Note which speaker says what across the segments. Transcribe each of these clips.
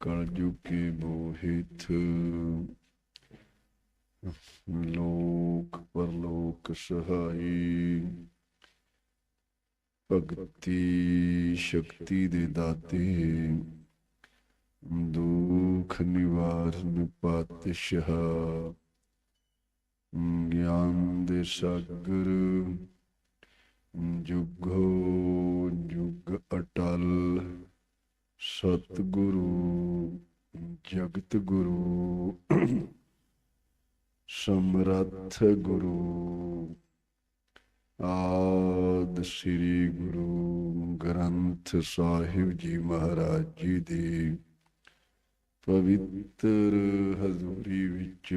Speaker 1: कर्जु के मोहित। लोक परलोक सहाय। भक्ति शक्ति दे दाते दुख निवारण पातशाह। ज्ञान दे सागर। जुगो जुग अटल। ਸਤਿਗੁਰੂ, ਜਗਤ ਗੁਰੂ, ਸਮਰੱਥ ਗੁਰੂ, ਆਦ ਸ੍ਰੀ ਗੁਰੂ ਗ੍ਰੰਥ ਸਾਹਿਬ ਜੀ ਮਹਾਰਾਜ ਜੀ ਦੀ ਪਵਿੱਤਰ ਹਜ਼ੂਰੀ ਵਿੱਚ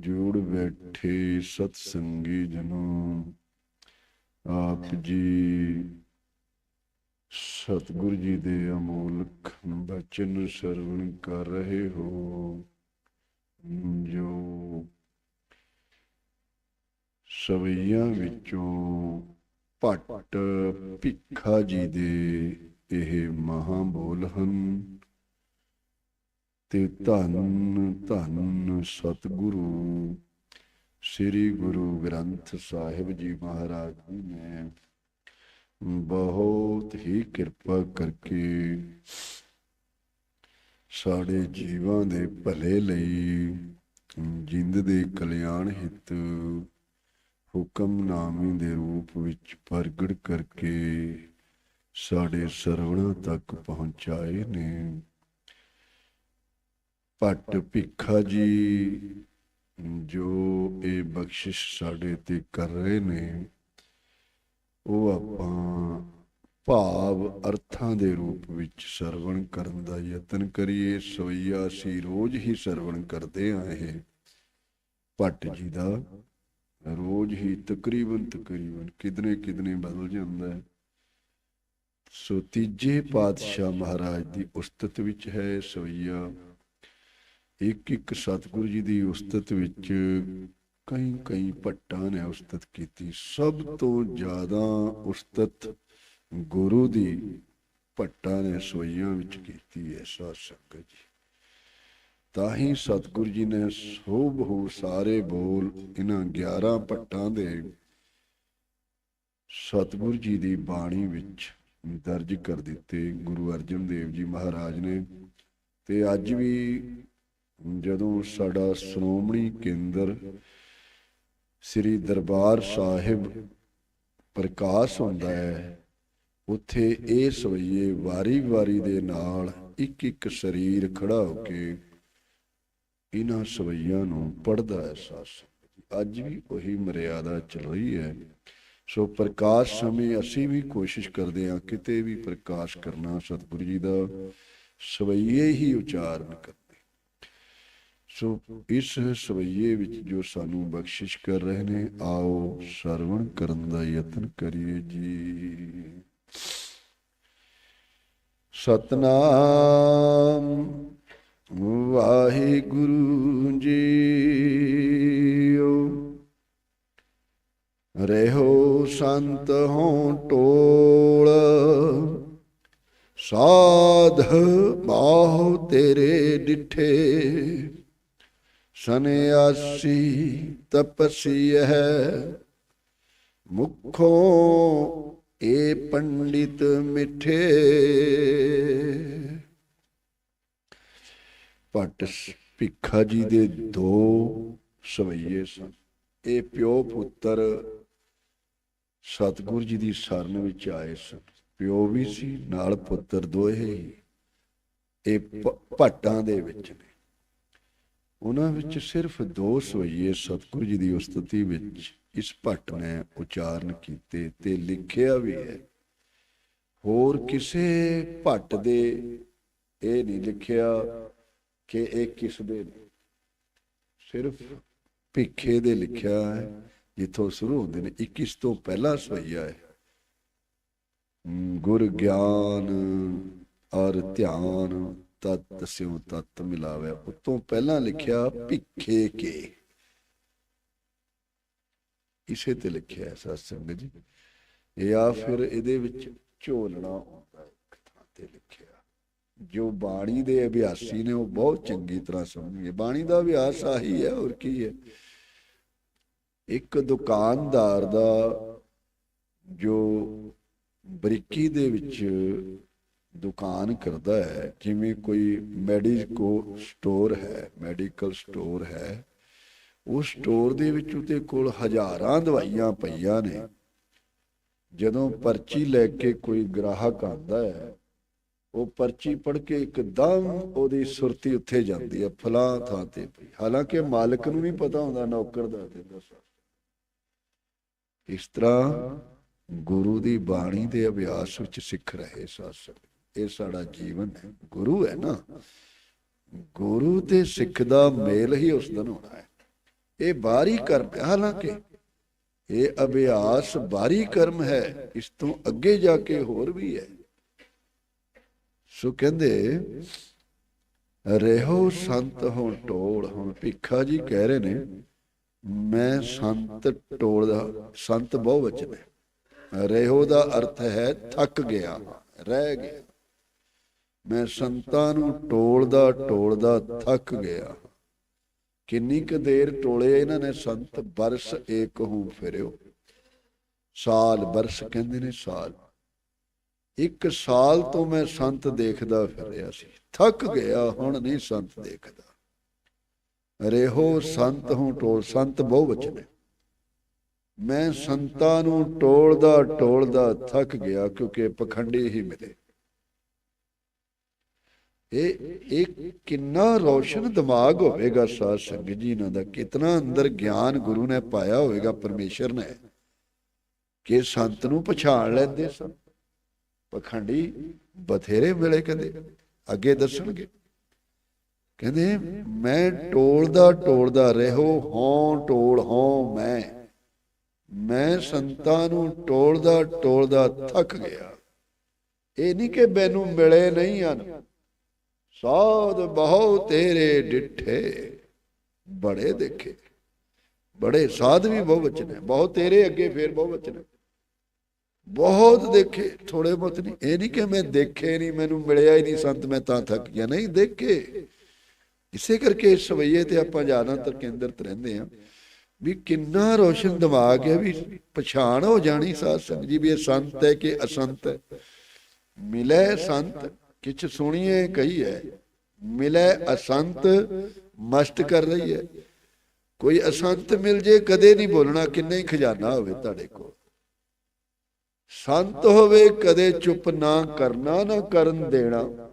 Speaker 1: ਜੋੜ ਬੈਠੇ ਸਤ ਸੰਗੀ ਜਨੋ, ਆਪ ਜੀ ਸਤਿਗੁਰ ਜੀ ਦੇ ਅਮੋਲਕ ਬਚਨ ਸਰਵਣ ਕਰ ਰਹੇ ਹੋ। ਜੋ ਸਵਈਆਂ ਵਿੱਚੋਂ ਭੱਟ ਭਿੱਖਾ ਜੀ ਦੇ ਇਹ ਮਹਾਂ ਬੋਲ ਹਨ। ਤੇ ਧੰਨ ਧੰਨ ਸਤਿਗੁਰੂ, ਸ੍ਰੀ ਗੁਰੂ ਗ੍ਰੰਥ ਸਾਹਿਬ ਜੀ ਮਹਾਰਾਜ ਜੀ ਨੇ ਬਹੁਤ ਹੀ ਕਿਰਪਾ ਕਰਕੇ ਸਾਡੇ ਜੀਵਾਂ ਦੇ ਭਲੇ ਲਈ, ਜਿੰਦ ਦੇ ਕਲਿਆਣ ਹਿੱਤ ਹੁਕਮਨਾਮੇ ਦੇ ਰੂਪ ਵਿੱਚ ਪ੍ਰਗਟ ਕਰਕੇ ਸਾਡੇ ਸਰਵਣਾ ਤੱਕ ਪਹੁੰਚਾਏ ਨੇ। ਪਟ ਭਿੱਖਾ ਜੀ, ਜੋ ਇਹ ਬਖਸ਼ਿਸ਼ ਸਾਡੇ ਤੇ ਕਰ ਰਹੇ ਨੇ ਉਹ ਆਪਾਂ ਭਾਵ ਅਰਥਾਂ ਦੇ ਰੂਪ ਵਿੱਚ ਸਰਵਣ ਕਰਨ ਦਾ ਯਤਨ ਕਰੀਏ ਸੋਈਆ ਸੀ ਰੋਜ਼ ਹੀ ਸਰਵਣ ਕਰਦੇ ਆ ਇਹ। ਭੱਟ ਜੀ ਦਾ ਰੋਜ਼ ਹੀ ਤਕਰੀਬਨ ਤਕਰੀਬਨ ਕਿਦਨੇ ਕਿਦਨੇ ਬਦਲ ਜਾਂਦਾ ਹੈ। ਸੋ ਤੀਜੇ ਪਾਤਸ਼ਾਹ ਮਹਾਰਾਜ ਦੀ ਉਸਤਤ ਵਿੱਚ ਹੈ ਸੋਈਆ ਇੱਕ ਇੱਕ ਸਤਿਗੁਰੂ ਜੀ ਦੀ ਉਸਤਤ ਵਿੱਚ ਕਈ ਕਈ ਭੱਟਾਂ ਨੇ ਉਸਤਤ ਕੀਤੀ। ਸਭ ਤੋਂ ਜ਼ਿਆਦਾ ਉਸਤਤ ਗੁਰੂ ਦੀ ਭੱਟਾਂ ਨੇ ਸੋਈਆਂ ਵਿੱਚ ਕੀਤੀ ਹੈ ਸਾਧ ਸੰਗਤ ਜੀ। ਤਾਂ ਹੀ ਸਤਿਗੁਰੂ ਜੀ ਨੇ ਸੋ ਬਹੁ ਸਾਰੇ ਬੋਲ ਇਹਨਾਂ 11 ਭੱਟਾਂ ਦੇ ਸਤਿਗੁਰੂ ਜੀ ਦੀ ਬਾਣੀ ਵਿੱਚ ਦਰਜ ਕਰ ਦਿੱਤੇ। ਗੁਰੂ ਅਰਜਨ ਦੇਵ ਜੀ ਮਹਾਰਾਜ ਨੇ ਤੇ ਅੱਜ ਵੀ ਜਦੋਂ ਸਾਡਾ ਸ਼੍ਰੋਮਣੀ ਕੇਂਦਰ ਸ੍ਰੀ ਦਰਬਾਰ ਸਾਹਿਬ ਪ੍ਰਕਾਸ਼ ਹੁੰਦਾ ਹੈ। ਉੱਥੇ ਇਹ ਸਵਈਏ ਵਾਰੀ-ਵਾਰੀ ਦੇ ਨਾਲ ਇੱਕ ਇੱਕ ਸਰੀਰ ਖੜਾ ਹੋ ਕੇ ਇਹਨਾਂ ਸਵਈਆਂ ਨੂੰ ਪੜਦਾ ਹੈ ਸਾਸ। ਅੱਜ ਵੀ ਉਹੀ ਮਰਿਆਦਾ ਚੱਲ ਰਹੀ ਹੈ। ਸੋ ਪ੍ਰਕਾਸ਼ ਸਮੇਂ ਅਸੀਂ ਵੀ ਕੋਸ਼ਿਸ਼ ਕਰਦੇ ਹਾਂ ਕਿਤੇ ਵੀ ਪ੍ਰਕਾਸ਼ ਕਰਨਾ ਸਤਿਗੁਰੂ ਜੀ ਦਾ ਸਵਈਏ ਹੀ ਉਚਾਰਨ ਕਰਦੇ ਸੋ ਇਸ ਸਵਈਏ ਵਿੱਚ ਜੋ ਸਾਨੂੰ ਬਖਸ਼ਿਸ਼ ਕਰ ਰਹੇ ਨੇ, ਆਓ ਸਰਵਣ ਕਰਨ ਦਾ ਯਤਨ ਕਰੀਏ ਜੀ। ਸਤਨਾਮ ਵਾਹਿਗੁਰੂ ਜੀਓ। ਰਹਿਓ ਸੰਤ ਹੋ ਟੋਲ, ਸਾਧ ਬਾਹੁ ਤੇਰੇ ਡਿਠੇ। ਸੰਨਿਆਸੀ ਤਪਸੀ ਹੈ ਮੁਖੋਂ ਏ ਪੰਡਿਤ ਮਿਠੇ। ਪਟ ਭਿੱਖਾ ਜੀ ਦੇ ਦੋ ਸਵਈਏ ਸਨ। ਇਹ ਪਿਓ ਪੁੱਤਰ ਸਤਿਗੁਰ ਜੀ ਦੀ ਸ਼ਰਨ ਵਿੱਚ ਆਏ ਸਨ। ਪਿਓ ਵੀ ਸੀ, ਨਾਲ ਪੁੱਤਰ ਦੋਹੇ। ਇਹ ਭੱਟਾਂ ਦੇ ਵਿੱਚ ਨੇ। ਉਹਨਾਂ ਵਿੱਚ ਸਿਰਫ ਦੋ ਸਵਈਏ ਸਤਿਗੁਰੂ ਜੀ ਦੀ ਉਸਤਤੀ ਵਿੱਚ ਇਸ ਭੱਟ ਨੇ ਉਚਾਰਨ ਕੀਤੇ ਤੇ ਲਿਖਿਆ ਵੀ ਹੈ। ਹੋਰ ਕਿਸੇ ਭੱਟ ਦੇ ਇਹ ਨਹੀਂ ਲਿਖਿਆ ਕਿ ਇਹ ਕਿਸ ਦੇ ਸਿਰਫ ਭਿੱਖੇ ਦੇ ਲਿਖਿਆ ਹੈ, ਜਿੱਥੋਂ ਸ਼ੁਰੂ ਹੁੰਦੇ ਨੇ 21 ਤੋਂ ਪਹਿਲਾ ਸਵਈਆ ਹੈ। ਗੁਰ ਗਿਆਨ ਔਰ ਧਿਆਨ ਤਤ, ਸਿਉ ਤਤ ਮਿਲਾਵੇ। ਉਤੋਂ ਪਹਿਲਾਂ ਲਿਖਿਆ, ਭਿੱਖੇ ਕੇ। ਇਸੇ ਤੇ ਲਿਖਿਆ ਹੈ ਸਾਧ ਸੰਗਤ ਜੀ ਇਹ ਫਿਰ ਇਹਦੇ ਵਿੱਚ ਝੋਲਣਾ ਆਉਂਦਾ ਹੈ ਥਾਂ ਤੇ ਲਿਖਿਆ। ਜੋ ਬਾਣੀ ਦੇ ਅਭਿਆਸੀ ਨੇ, ਉਹ ਬਹੁਤ ਚੰਗੀ ਤਰ੍ਹਾਂ ਸਮਝਣਗੇ। ਬਾਣੀ ਦਾ ਅਭਿਆਸ ਆਹੀ ਹੈ, ਹੋਰ ਕੀ ਹੈ? ਇੱਕ ਦੁਕਾਨਦਾਰ ਦਾ ਜੋ ਬਰੀਕੀ ਦੇ ਵਿੱਚ ਦੁਕਾਨ ਕਰਦਾ ਹੈ, ਜਿਵੇਂ ਕੋਈ ਮੈਡੀਕੋ ਸਟੋਰ ਹੈ, ਮੈਡੀਕਲ ਸਟੋਰ ਹੈ ਉਸ ਸਟੋਰ ਦੇ ਵਿੱਚ ਉਹਦੇ ਕੋਲ ਹਜ਼ਾਰਾਂ ਦਵਾਈਆਂ ਪਈਆਂ ਨੇ। ਜਦੋਂ ਪਰਚੀ ਲੈ ਕੇ ਕੋਈ ਗ੍ਰਾਹਕ ਆਂਦਾ ਹੈ, ਉਹ ਪਰਚੀ ਪੜ੍ਹ ਕੇ ਇੱਕਦਮ ਉਹਦੀ ਸੁਰਤੀ ਉੱਥੇ ਜਾਂਦੀ ਹੈ ਫਲਾਂ ਥਾਂ ਤੇ ਪਈ। ਹਾਲਾਂਕਿ ਮਾਲਕ ਨੂੰ ਨਹੀਂ ਪਤਾ ਹੁੰਦਾ, ਨੌਕਰ ਦਾ ਤੇ ਦੱਸ ਇਸ ਤਰ੍ਹਾਂ ਗੁਰੂ ਦੀ ਬਾਣੀ ਦੇ ਅਭਿਆਸ ਵਿੱਚ ਸਿੱਖ ਰਹੇ ਸਾਸਕ ਇਹ ਸਾਡਾ ਜੀਵਨ ਹੈ ਗੁਰੂ ਹੈ ਨਾ। ਗੁਰੂ ਤੇ ਸਿੱਖ ਦਾ ਮੇਲ ਹੀ ਉਸ ਦਿਨ ਹੋਣਾ ਹੈ। ਇਹ ਬਾਹਰੀ ਕਰਮ ਹੈ। ਹਾਲਾਂਕਿ ਇਹ ਅਭਿਆਸ ਬਾਹਰੀ ਕਰਮ ਹੈ। ਇਸ ਤੋਂ ਅੱਗੇ ਜਾ ਕੇ ਹੋਰ ਵੀ ਹੈ। ਸੋ ਕਹਿੰਦੇ, ਰਹੋ ਸੰਤ ਹੁਣ ਟੋਲ। ਹੁਣ ਭਿੱਖਾ ਜੀ ਕਹਿ ਰਹੇ ਨੇ, ਮੈਂ ਸੰਤ ਟੋਲ ਦਾ, ਸੰਤ ਬਹੁ ਵਚਨ ਹੈ। ਰਹੋ ਦਾ ਅਰਥ ਹੈ ਥੱਕ ਗਿਆ, ਰਹਿ ਗਿਆ। ਮੈਂ ਸੰਤਾਂ ਨੂੰ ਟੋਲਦਾ ਟੋਲਦਾ ਥੱਕ ਗਿਆ। ਕਿੰਨੀ ਕੁ ਦੇਰ ਟੋਲੇ ਇਹਨਾਂ ਨੇ, ਸੰਤ ਬਰਸ ਏਕ ਹੂੰ ਫਿਰਿਓ। ਸਾਲ ਬਰਸ ਕਹਿੰਦੇ ਨੇ ਸਾਲ। ਇੱਕ ਸਾਲ ਤੋਂ ਮੈਂ ਸੰਤ ਦੇਖਦਾ ਫਿਰਿਆ ਸੀ। ਥੱਕ ਗਿਆ, ਹੁਣ ਨਹੀਂ ਸੰਤ ਦੇਖਦਾ। ਰਹੋ ਸੰਤ ਹੂੰ ਟੋਲ, ਸੰਤ ਬਹੁ ਵਚਨ ਮੈਂ ਸੰਤਾਂ ਨੂੰ ਟੋਲਦਾ ਟੋਲਦਾ ਥੱਕ ਗਿਆ, ਕਿਉਂਕਿ ਪਖੰਡੀ ਹੀ ਮਿਲੇ। ਇਹ ਇੱਕ ਕਿੰਨਾ ਰੋਸ਼ਨ ਦਿਮਾਗ ਹੋਵੇਗਾ ਸਾਧ ਸੰਗਤ ਜੀ ਇਹਨਾਂ ਦਾ, ਕਿਤਨਾ ਅੰਦਰ ਗਿਆਨ ਗੁਰੂ ਨੇ ਪਾਇਆ ਹੋਵੇਗਾ ਪਰਮੇਸ਼ਰ ਨੇ। ਕਿ ਸੰਤ ਨੂੰ ਪਛਾਣ ਲੈਂਦੇ ਸਨ। ਪਖੰਡੀ ਬਥੇਰੇ ਮਿਲੇ ਕਹਿੰਦੇ, ਅੱਗੇ ਦੱਸਣਗੇ। ਕਹਿੰਦੇ, ਮੈਂ ਟੋਲਦਾ ਟੋਲਦਾ ਰਹੋ, ਹੋਂ ਟੋਲ ਹੋਂ ਮੈਂ। ਮੈਂ ਸੰਤਾਂ ਨੂੰ ਟੋਲਦਾ ਟੋਲਦਾ ਥੱਕ ਗਿਆ। ਇਹ ਨਹੀਂ ਕਿ ਮੈਨੂੰ ਮਿਲੇ ਨਹੀਂ ਹਨ। ਸਾਧ ਬਹੁ ਤੇਰੇ ਡਿਠੇ। ਬੜੇ ਦੇਖੇ। ਬੜੇ ਸਾਧ ਵੀ ਬਹੁ ਵਚਨ ਹੈ। ਬਹੁਤ ਤੇਰੇ ਅੱਗੇ ਫੇਰ ਬਹੁ ਵਚਨ ਹੈ। ਬਹੁਤ ਦੇਖੇ। ਥੋੜੇ ਬਹੁਤ ਨਹੀਂ। ਇਹ ਨਹੀਂ ਕਿ ਮੈਂ ਦੇਖੇ ਨਹੀਂ, ਮੈਨੂੰ ਮਿਲਿਆ ਹੀ ਨਹੀਂ ਸੰਤ, ਮੈਂ ਤਾਂ ਥੱਕ ਗਿਆ। ਨਹੀਂ, ਦੇਖੇ। ਇਸੇ ਕਰਕੇ ਇਸ ਸਵਈਏ ਤੇ ਆਪਾਂ ਜ਼ਿਆਦਾਤਰ ਕੇਂਦਰਿਤ ਰਹਿੰਦੇ ਹਾਂ ਵੀ ਕਿੰਨਾ ਰੋਸ਼ਨ ਦਿਮਾਗ ਹੈ ਵੀ ਪਛਾਣ ਹੋ ਜਾਣੀ ਸਾਧ ਸੰਗਤ ਜੀ, ਵੀ ਇਹ ਸੰਤ ਹੈ ਕਿ ਅਸੰਤ ਹੈ। ਮਿਲੇ ਸੰਤ। ਕਿਛ ਸੁਣੀਏ ਕਹੀ ਹੈ, ਮਿਲੇ ਅਸੰਤ, ਮਸਤ ਕਰ ਰਹੀ ਹੈ। ਕੋਈ ਅਸੰਤ ਮਿਲ ਜੇ, ਕਦੇ ਨਹੀਂ ਬੋਲਣਾ, ਕਿੰਨਾ ਹੀ ਖਜ਼ਾਨਾ ਹੋਵੇ ਤੁਹਾਡੇ ਕੋਲ। ਸੰਤ ਹੋਵੇ, ਕਦੇ ਚੁੱਪ ਨਾ ਕਰਨਾ, ਨਾ ਕਰਨ ਦੇਣਾ।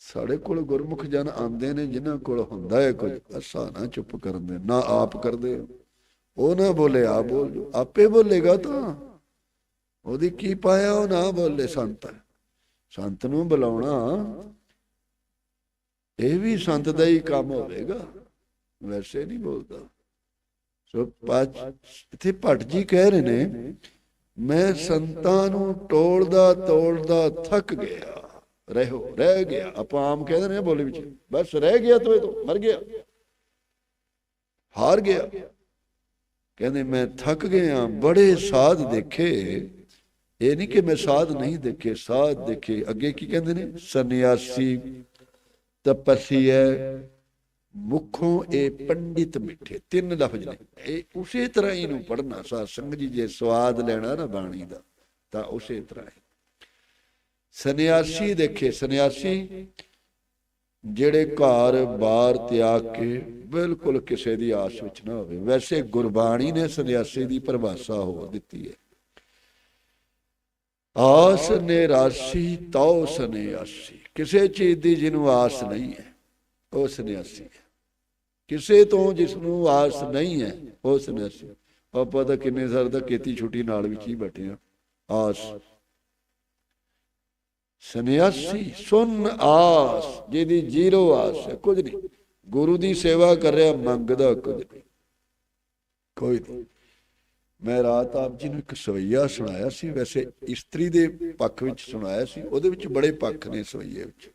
Speaker 1: ਸਾਡੇ ਕੋਲ ਗੁਰਮੁਖ ਜਨ ਆਉਂਦੇ ਨੇ, ਜਿਨ੍ਹਾਂ ਕੋਲ ਹੁੰਦਾ ਹੈ ਕੁਝ, ਅਸਾ ਨਾ ਚੁੱਪ ਕਰਨ ਦੇ, ਨਾ ਆਪ ਕਰਦੇ। ਉਹ ਨਾ ਬੋਲੇ ਆ ਬੋਲ ਆਪੇ ਬੋਲੇਗਾ ਤਾਂ। ਉਹਦੀ ਕੀ ਪਾਇਆ ਉਹ ਨਾ ਬੋਲੇ ਸੰਤ। ਸੰਤ ਨੂੰ ਬੁਲਾਉਣਾ, ਇਹ ਵੀ ਸੰਤ ਦਾ ਹੀ ਕੰਮ ਹੋਵੇਗਾ। ਵੈਸੇ ਨਹੀਂ ਬੋਲਦਾ। ਸੋ ਪਾਚ ਇੱਥੇ ਭੱਟ ਜੀ ਕਹਿ ਰਹੇ ਨੇ, ਮੈਂ ਸੰਤਾਂ ਨੂੰ ਟੋਲਦਾ ਤੋੜਦਾ ਥੱਕ ਗਿਆ। ਰਹੋ ਰਹਿ ਗਿਆ। ਆਪਾਂ ਆਮ ਕਹਿੰਦੇ ਨੇ ਬੋਲੀ ਵਿੱਚ, ਬਸ ਰਹਿ ਗਿਆ ਤੋਏ ਤੋਂ, ਮਰ ਗਿਆ। ਹਾਰ ਗਿਆ। ਕਹਿੰਦੇ ਮੈਂ ਥੱਕ ਗਿਆ, ਬੜੇ ਸਾਧ ਦੇਖੇ। ਇਹ ਨਹੀਂ ਕਿ ਮੈਂ ਸਾਧ ਨਹੀਂ ਦੇਖੇ, ਸਾਧ ਦੇਖੇ। ਅੱਗੇ ਕੀ ਕਹਿੰਦੇ ਨੇ? ਸੰਨਿਆਸੀ ਤਪਸੀ ਹੈ। ਮੁਖੋਂ ਇਹ ਪੰਡਿਤ ਮਿੱਠੇ, ਤਿੰਨ ਲਫ਼ਜ਼ ਨੇ। ਇਹ ਉਸੇ ਤਰ੍ਹਾਂ ਹੀ ਨੂੰ ਪੜਨਾ ਸਾਧ ਸੰਗਤ ਜੀ ਜੇ ਸਵਾਦ ਲੈਣਾ ਨਾ ਬਾਣੀ ਦਾ, ਤਾਂ ਉਸੇ ਤਰ੍ਹਾਂ ਹੀ। ਸੰਨਿਆਸੀ ਦੇਖੇ, ਸੰਨਿਆਸੀ ਜਿਹੜੇ ਘਰ ਬਾਹਰ ਤਿਆਗ ਕੇ ਬਿਲਕੁਲ ਕਿਸੇ ਦੀ ਆਸ ਵਿੱਚ ਨਾ ਹੋਵੇ। ਵੈਸੇ ਗੁਰਬਾਣੀ ਨੇ ਸੰਨਿਆਸੀ ਦੀ ਪਰਿਭਾਸ਼ਾ ਹੋ ਦਿੱਤੀ ਹੈ। ਆਸ ਨਿਰਾਸੀ, ਤਉ ਸੰਨਿਆਸੀ। ਕਿਸੇ ਚੀਜ਼ ਦੀ ਜਿਹਨੂੰ ਆਸ ਨਹੀਂ ਹੈ, ਉਹ ਸੰਨਿਆਸੀ ਹੈ। ਕਿਸੇ ਤੋਂ ਜਿਸ ਨੂੰ ਆਸ ਨਹੀਂ ਹੈ, ਉਹ ਸੰਨਿਆਸੀ ਆਪਾਂ ਤਾਂ ਕਿੰਨੇ ਸਾਲ ਦਾ ਕੀਤੀ ਛੁੱਟੀ ਨਾਲ ਵਿੱਚ ਹੀ ਬੈਠੇ ਆ ਆਸ। ਸੰਨਿਆਸੀ, ਸੁਨ ਆਸ, ਜਿਹਦੀ ਜ਼ੀਰੋ ਆਸ ਹੈ, ਕੁਝ ਨਹੀਂ। ਗੁਰੂ ਦੀ ਸੇਵਾ ਕਰ ਰਿਹਾ, ਮੰਗਦਾ ਕੁਝ ਨਹੀਂ। ਕੋਈ ਨਹੀਂ। ਮੈਂ ਰਾਤ ਆਪ ਜੀ ਨੂੰ ਇੱਕ ਸਵਈਆ ਸੁਣਾਇਆ ਸੀ, ਵੈਸੇ ਇਸਤਰੀ ਦੇ ਪੱਖ ਵਿੱਚ ਸੁਣਾਇਆ ਸੀ, ਉਹਦੇ ਵਿੱਚ ਬੜੇ ਪੱਖ ਨੇ ਸਵਈਏ ਵਿੱਚ।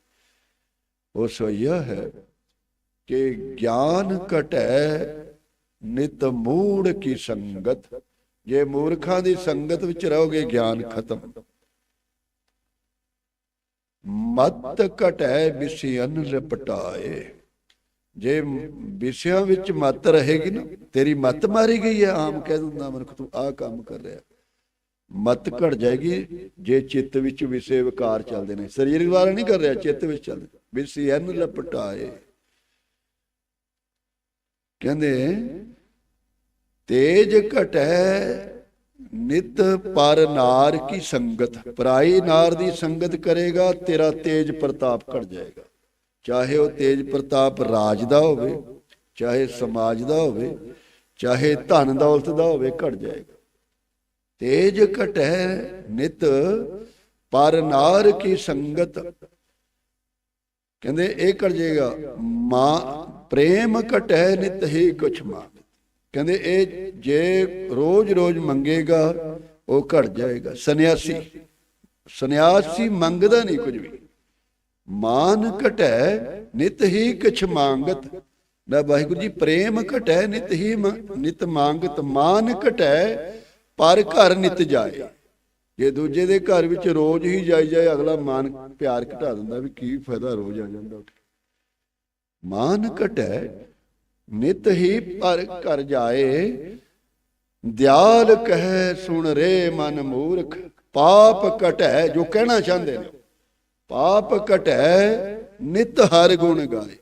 Speaker 1: ਉਹ ਸਵਈਆ ਹੈ ਕਿ ਗਿਆਨ ਘਟੈ ਨਿਤ ਮੂੜ ਕੀ ਸੰਗਤ। ਜੇ ਮੂਰਖਾਂ ਦੀ ਸੰਗਤ ਵਿੱਚ ਰਹੋਗੇ, ਗਿਆਨ ਖਤਮ। ਮਤ ਘਟੈ ਵਿਸਿਆਨ ਲਪਟਾਏ ਜੇ ਵਿਸਿਆਂ ਵਿੱਚ ਮਤ ਰਹੇਗੀ ਨਾ, ਤੇਰੀ ਮਤ ਮਾਰੀ ਗਈ ਹੈ, ਆਮ ਕਹਿ ਦਿੰਦਾ ਮਨੁੱਖ, ਤੂੰ ਆਹ ਕੰਮ ਕਰ ਰਿਹਾ। ਮਤ ਘਟ ਜਾਏਗੀ ਜੇ ਚਿੱਤ ਵਿੱਚ ਵਿਸੇ ਵਿਕਾਰ ਚੱਲਦੇ ਨੇ। ਸਰੀਰ ਦੁਆਰਾ ਨਹੀਂ ਕਰ ਰਿਹਾ, ਚਿੱਤ ਵਿੱਚ ਚੱਲਦੇ ਵਿਸਿਆਨ ਲਪਟਾਏ। ਕਹਿੰਦੇ, ਤੇਜ ਘਟੈ ਨਿਤ ਪਰ ਨਾਰ ਕੀ ਸੰਗਤ। ਪਰਾਈ ਨਾਰ ਦੀ ਸੰਗਤ ਕਰੇਗਾ, ਤੇਰਾ ਤੇਜ ਪ੍ਰਤਾਪ ਘਟ ਜਾਏਗਾ। ਚਾਹੇ ਉਹ ਤੇਜ ਪ੍ਰਤਾਪ ਰਾਜ ਦਾ ਹੋਵੇ, ਚਾਹੇ ਸਮਾਜ ਦਾ ਹੋਵੇ, ਚਾਹੇ ਧਨ ਦੌਲਤ ਦਾ ਹੋਵੇ, ਘਟ ਜਾਏਗਾ। ਤੇਜ ਘਟੈ ਨਿਤ, ਪਰ ਨਾਰ ਕੀ ਸੰਗਤ। ਕਹਿੰਦੇ ਇਹ ਘਟ ਜਾਏਗਾ। ਮਾਂ, ਪ੍ਰੇਮ ਘਟੈ ਨਿਤ ਹੀ ਕੁਛ ਮਾਂ ਕਹਿੰਦੇ ਇਹ ਜੇ ਰੋਜ਼-ਰੋਜ਼ ਮੰਗੇਗਾ, ਉਹ ਘਟ ਜਾਏਗਾ। ਸੰਨਿਆਸੀ ਸੰਨਿਆਸੀ ਮੰਗਦਾ ਨਹੀਂ ਕੁਝ ਵੀ। ਮਾਨ ਘਟੈ, ਨਿਤ ਹੀ ਕਿਛ ਮੰਗਤ। ਮੈਂ ਵਾਹਿਗੁਰੂ ਜੀ, ਪ੍ਰੇਮ ਘਟੈ, ਨਿਤ ਹੀ ਮ- ਨਿਤ ਮੰਗਤ। ਮਾਨ ਘਟੈ, ਪਰ ਘਰ ਨਿਤ ਜਾਏ। ਜੇ ਦੂਜੇ ਦੇ ਘਰ ਵਿੱਚ ਰੋਜ਼ ਹੀ ਜਾਈ ਜਾਏ, ਅਗਲਾ ਮਾਨ ਪਿਆਰ ਘਟਾ ਦਿੰਦਾ ਵੀ ਕੀ ਫਾਇਦਾ ਰੋਜ਼ ਆ ਜਾਂਦਾ ਮਾਨ ਘਟੈ, ਨਿਤ ਹੀ ਪਰ ਘਰ ਜਾਏ। ਦਿਆਲ ਕਹਿ ਸੁਣ ਰੇ ਮਨ ਮੂਰਖ, ਪਾਪ ਘਟੈ, ਜੋ ਕਹਿਣਾ ਚਾਹੁੰਦੇ ਨੇ। ਪਾਪ ਘਟੈ, ਨਿਤ ਹਰ ਗੁਣ ਗਾਏ।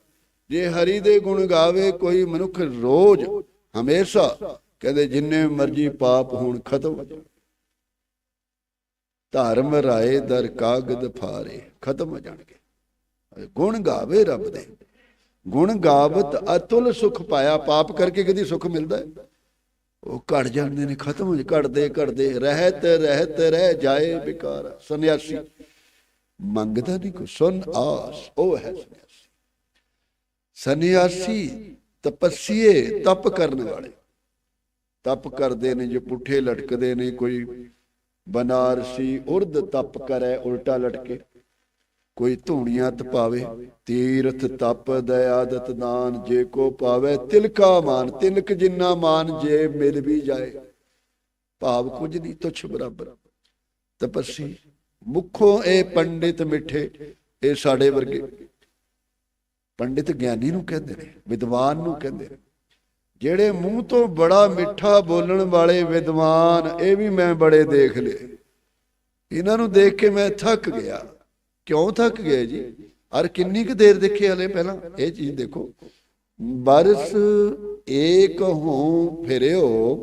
Speaker 1: ਜੇ ਹਰੀ ਦੇ ਗੁਣ ਗਾਵੇ, ਕੋਈ ਮਨੁੱਖ ਰੋਜ਼ ਹਮੇਸ਼ਾ ਕਹਿੰਦੇ ਜਿੰਨੇ ਮਰਜ਼ੀ ਪਾਪ ਹੋਣ ਖਤਮ ਧਰਮ ਰਾਏ ਦਰ ਕਾਗਦ ਫਾਰੇ, ਖਤਮ ਹੋ ਜਾਣਗੇ। ਗੁਣ ਗਾਵੇ ਰੱਬ ਦੇ। ਗੁਣ ਗਾਵਤ ਅਤੁਲ ਸੁਖ ਪਾਇਆ, ਪਾਪ ਕਰਕੇ ਕਦੀ ਸੁਖ ਮਿਲਦਾ ਹੈ? ਉਹ ਘਟ ਜਾਂਦੇ ਨੇ, ਖਤਮ ਹੋ ਘਟਦੇ ਘਟਦੇ ਰਹਿਤ ਰਹਿਤ ਰਹਿ ਜਾਏ ਬਿਕਾਰ। ਸੰਨਿਆਸੀ ਮੰਗਦਾ ਨਹੀਂ ਕੋ ਸੁਨ ਆਸ, ਉਹ ਹੈ ਸੰਨਿਆਸੀ। ਸੰਨਿਆਸੀ ਤਪਸੀਏ ਤਪ ਕਰਨ ਵਾਲੇ। ਤਪ ਕਰਦੇ ਨੇ, ਜੋ ਪੁੱਠੇ ਲਟਕਦੇ ਨੇ, ਕੋਈ ਬਨਾਰਸੀ ਉਰਦ ਤਪ ਕਰੈ, ਉਲਟਾ ਲਟਕੇ। ਕੋਈ ਧੂਣੀਆਂ ਤਪਾਵੇ, ਤੀਰਥ ਤਪ ਦਇਆਦਤ ਦਾਨ ਜੇ ਕੋ ਪਾਵੇ। ਤਿਲਕਾ ਮਾਨ, ਤਿਲਕ ਜਿੰਨਾ ਮਾਨ ਜੇ ਮਿਲ ਵੀ ਜਾਏ। ਭਾਵ ਕੁਝ ਨਹੀਂ, ਤੁਛ ਬਰਾਬਰ। ਤਪਸੀ ਮੁਖੋਂ ਇਹ ਪੰਡਿਤ ਮਿੱਠੇ, ਇਹ ਸਾਡੇ ਵਰਗੇ। ਪੰਡਿਤ ਗਿਆਨੀ ਨੂੰ ਕਹਿੰਦੇ ਨੇ, ਵਿਦਵਾਨ ਨੂੰ ਕਹਿੰਦੇ ਨੇ। ਜਿਹੜੇ ਮੂੰਹ ਤੋਂ ਬੜਾ ਮਿੱਠਾ ਬੋਲਣ ਵਾਲੇ ਵਿਦਵਾਨ, ਇਹ ਵੀ ਮੈਂ ਬੜੇ ਦੇਖ ਲਏ। ਇਹਨਾਂ ਨੂੰ ਦੇਖ ਕੇ ਮੈਂ ਥੱਕ ਗਿਆ। ਕਿਉਂ ਥੱਕ ਗਏ ਜੀ? ਅਰ ਕਿੰਨੀ ਕੁ ਦੇਰ ਦੇਖੇ ਹਲੇ ਪਹਿਲਾਂ? ਇਹ ਚੀਜ਼ ਦੇਖੋ। ਬਰਸ ਏਕ ਹੂੰ ਫਿਰਿਓ,